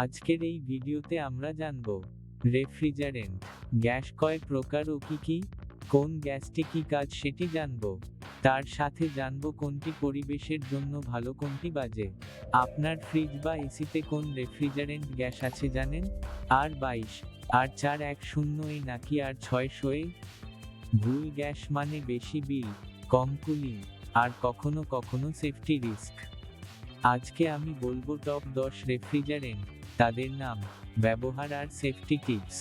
আজকের এই ভিডিওতে আমরা জানব, রেফ্রিজারেন্ট, গ্যাস কয় প্রকার ও কি কি, কোন গ্যাসটি কি কাজ সেটি জানব, তার সাথে জানব কোনটি পরিবেশের জন্য ভালো, কোনটি বাজে। আপনার ফ্রিজ বা এসিতে কোন রেফ্রিজারেন্ট গ্যাস আছে জানেন? আর বাইশ, আর চার এক শূন্য এ নাকি আর ছয়শো এ? ভুল গ্যাস মানে বেশি বিল, কম কুলিং, আর কখনো কখনো সেফটি রিস্ক। আজকে আমি বলব টপ দশ রেফ্রিজারেন্ট তাদের নাম, ব্যবহার আর সেফটি টিপস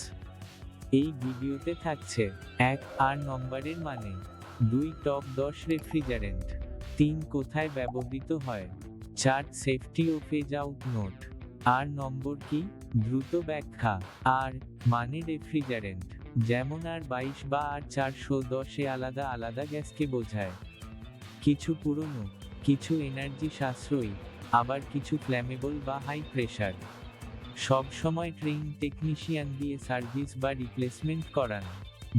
এই ভিডিওতে থাকছে এক আর নম্বরের মানে দুই টপ দশ রেফ্রিজারেন্ট তিন কোথায় ব্যবহৃত হয়, চার সেফটি ও ফেজ আউট নোট আর নম্বর কি? দ্রুত ব্যাখ্যা, আর মানে রেফ্রিজারেন্ট যেমন আর বাইশ বা আর চারশো দশে আলাদা আলাদা গ্যাসকে বোঝায়। কিছু পুরনো, কিছু এনার্জি সাশ্রয়ী আবার কিছু ফ্ল্যামেবল বা হাই প্রেশার সব সময় ট্রেন টেকনিশিয়ান দিয়ে সার্ভিস বা রিপ্লেসমেন্ট করান।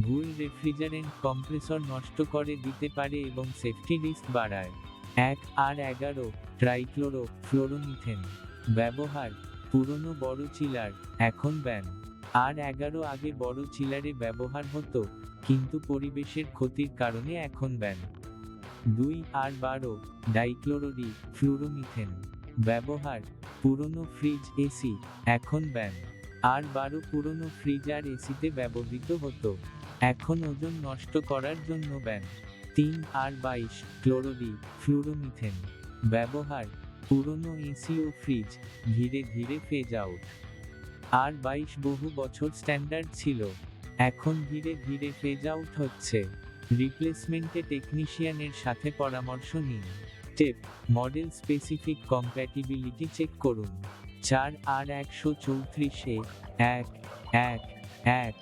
ভুল রেফ্রিজারেন্ট কম্প্রেসর নষ্ট করে দিতে পারে এবং সেফটি রিস্ক বাড়ায়। এক আর এগারো ট্রাইক্লোরো ফ্লোরোমিথেন ব্যবহার, পুরনো বড় চিলার এখন ব্যান আর এগারো আগে বড় চিলারে ব্যবহার হতো, কিন্তু পরিবেশের ক্ষতির কারণে এখন ব্যান দুই আর বারো ডাইক্লোরোডি ফ্লুরোমিথেন ব্যবহার, পুরনো ফ্রিজ এসি এখন ব্যান আর বারো পুরনো ফ্রিজ আর এসিতে ব্যবহৃত হতো, এখন ওজন নষ্ট করার জন্য ব্যান তিন আর বাইশ ক্লোরোডি ফ্লুরোমিথেন ব্যবহার, পুরনো এসি ও ফ্রিজ ধীরে ধীরে ফেজ আউট আর বাইশ বহু বছর স্ট্যান্ডার্ড ছিল, এখন ধীরে ধীরে ফেজ আউট হচ্ছে। রিপ্লেসমেন্টে টেকনিশিয়ানের সাথে পরামর্শ নিন। Type model specific compatibility check করুন। চার আর একশো চৌত্রিশে এক এক এক,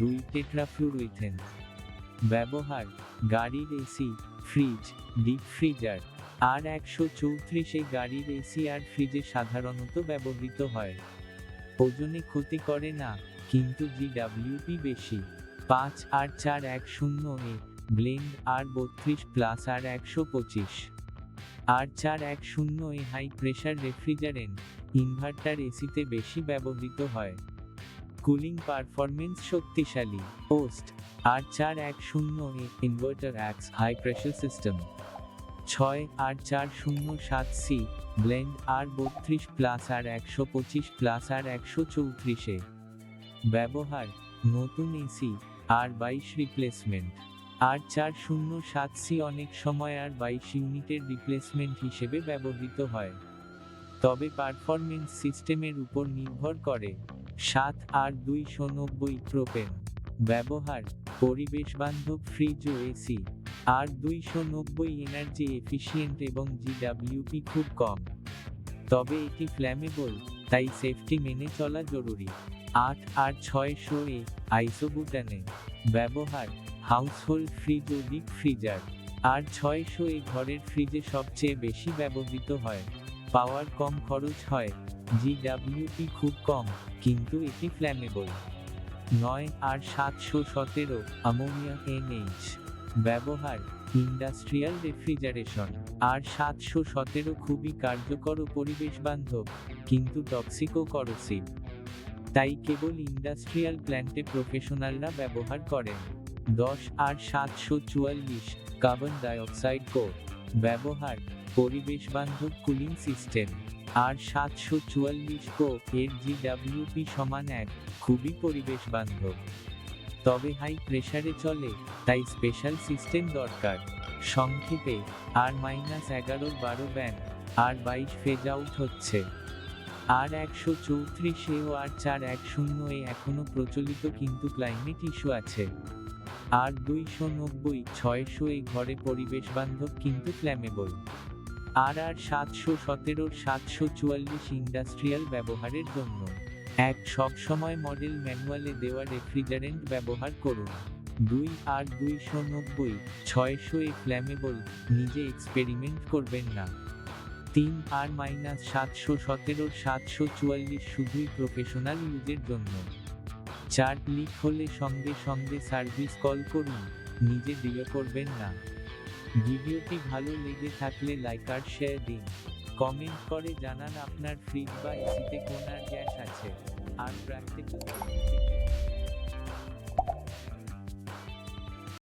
দুই টেট্রাফ্লুরোইথেন ব্যবহার, গাড়ির এসি ফ্রিজ ডিপ ফ্রিজার আর একশো চৌত্রিশে গাড়ির এসি আর ফ্রিজে সাধারণত ব্যবহৃত হয়। ওজনে ক্ষতি করে না, কিন্তু জিডাব্লিউপি বেশি। পাঁচ আর চার এক শূন্য এ ব্লেন্ড আর বত্রিশ প্লাস আর একশো পঁচিশ। আর চার এক শূন্য A high pressure refrigerant, inverter এসিতে বেশি ব্যবহৃত হয়। কুলিং পারফরমেন্স শক্তিশালী। পোস্ট, আর চার এক শূন্য এ ইনভার্টার অ্যাক্স হাই প্রেশার সিস্টেম। ছয় আর চার শূন্য সাত সি, ব্লেন্ড আর বত্রিশ প্লাস আর একশো পঁচিশ প্লাস আর একশো চৌত্রিশে ব্যবহার, নতুন এসি, আর বাইশ রিপ্লেসমেন্ট। আর চার শূন্য সাত সি অনেক সময় আর বাইশ ইউনিটের রিপ্লেসমেন্ট হিসেবে ব্যবহৃত হয়। তবে পারফরমেন্স সিস্টেমের উপর নির্ভর করে সাত আর দুইশো নব্বই প্রোপেন ব্যবহার, পরিবেশ বান্ধব ফ্রিজ ও এসি আর দুইশো নব্বই এনার্জি এফিসিয়েন্ট এবং জিডাব্লিউপি খুব কম। তবে এটি ফ্ল্যামেবল তাই সেফটি মেনে চলা জরুরি। আট আর ছয়শো এ আইসোবুটানে ব্যবহার হাউসহোল্ড ফ্রিজ ও ডিপ ফ্রিজার। আর ছয়শো এ ঘরের ফ্রিজে সবচেয়ে বেশি ব্যবহৃত হয়। পাওয়ার কম খরচ হয়। জি জিডাব্লিউপি খুব কম, কিন্তু এটি ফ্ল্যামেবল নয় আর সাতশো সতেরো অ্যামোনিয়া এনএইচ। ব্যবহার ইন্ডাস্ট্রিয়াল রেফ্রিজারেশন আর সাতশো সতেরো খুবই কার্যকর ও পরিবেশ বান্ধব কিন্তু টক্সিকো করসিভ তাই কেবল ইন্ডাস্ট্রিয়াল প্ল্যান্টে প্রফেশনালরা ব্যবহার করেন। দশ আর সাতশো চুয়াল্লিশ কার্বন ডাইঅক্সাইড কো ব্যবহার, পরিবেশ বান্ধব কুলিং সিস্টেম আর সাতশো চুয়াল্লিশ কো এর জিডাব্লিউপি সমান এক, খুবই পরিবেশ বান্ধব। তবে হাই প্রেসারে চলে, তাই স্পেশাল সিস্টেম দরকার। সংক্ষেপে, আর মাইনাস এগারো বারো ব্যান, আর বাইশ ফেজ আউট হচ্ছে। আর একশো চৌত্রিশে ও আর চার এক শূন্য এ এখনও প্রচলিত কিন্তু ক্লাইমেট ইস্যু আছে। আর দুইশো নব্বই, ছয়শো এই ঘরে পরিবেশ বান্ধব কিন্তু ফ্ল্যামেবল আর আর সাতশো সতেরোর সাতশো চুয়াল্লিশ ইন্ডাস্ট্রিয়াল ব্যবহারের জন্য। এক, সবসময় মডেল ম্যানুয়ালে দেওয়া রেফ্রিজারেন্ট ব্যবহার করুন। দুই, আর দুইশো নব্বই, ছয়শো এ ফ্ল্যামেবল নিজে এক্সপেরিমেন্ট করবেন না। তিন, আর মাইনাস সাতশো সতেরোর সাতশো চুয়াল্লিশ শুধুই প্রফেশনাল ইউজের জন্য। চার লিক হলে সঙ্গে সঙ্গে সার্ভিস কল করুন, নিজে দিয়ে করবেন না। ভিডিওটি ভালো লেগে থাকলে লাইক আর শেয়ার দিন। কমেন্ট করে জানান আপনার ফ্রিজ বা এসিতে কোন আর গ্যাস আছে। আর প্র্যাকটিক্যাল